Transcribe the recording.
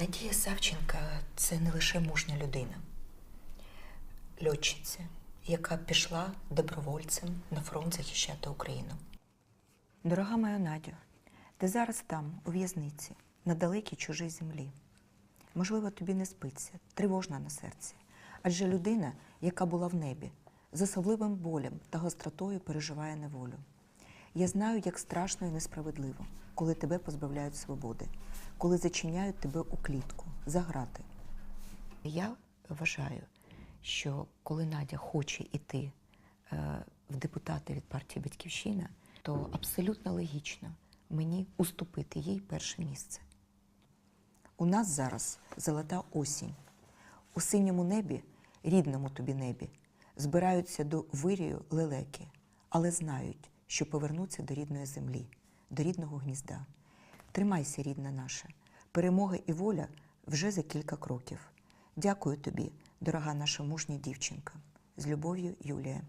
Надія Савченка це не лише мужня людина, льотчиця, яка пішла добровольцем на фронт захищати Україну. Дорога моя Надю, ти зараз там, у в'язниці, на далекій чужій землі. Можливо, тобі не спиться, тривожна на серці. Адже людина, яка була в небі, з особливим болем та гостротою переживає неволю. Я знаю, як страшно і несправедливо, коли тебе позбавляють свободи, коли зачиняють тебе у клітку, за грати. Я вважаю, що коли Надя хоче йти е, в депутати від партії Батьківщина, то абсолютно логічно мені уступити їй перше місце. У нас зараз золота осінь. У синьому небі, рідному тобі небі, збираються до вирію лелеки, але знають, що повернуться до рідної землі, до рідного гнізда. Тримайся, рідна наша, перемога і воля вже за кілька кроків. Дякую тобі, дорога наша мужня дівчинка. З любов'ю, Юлія.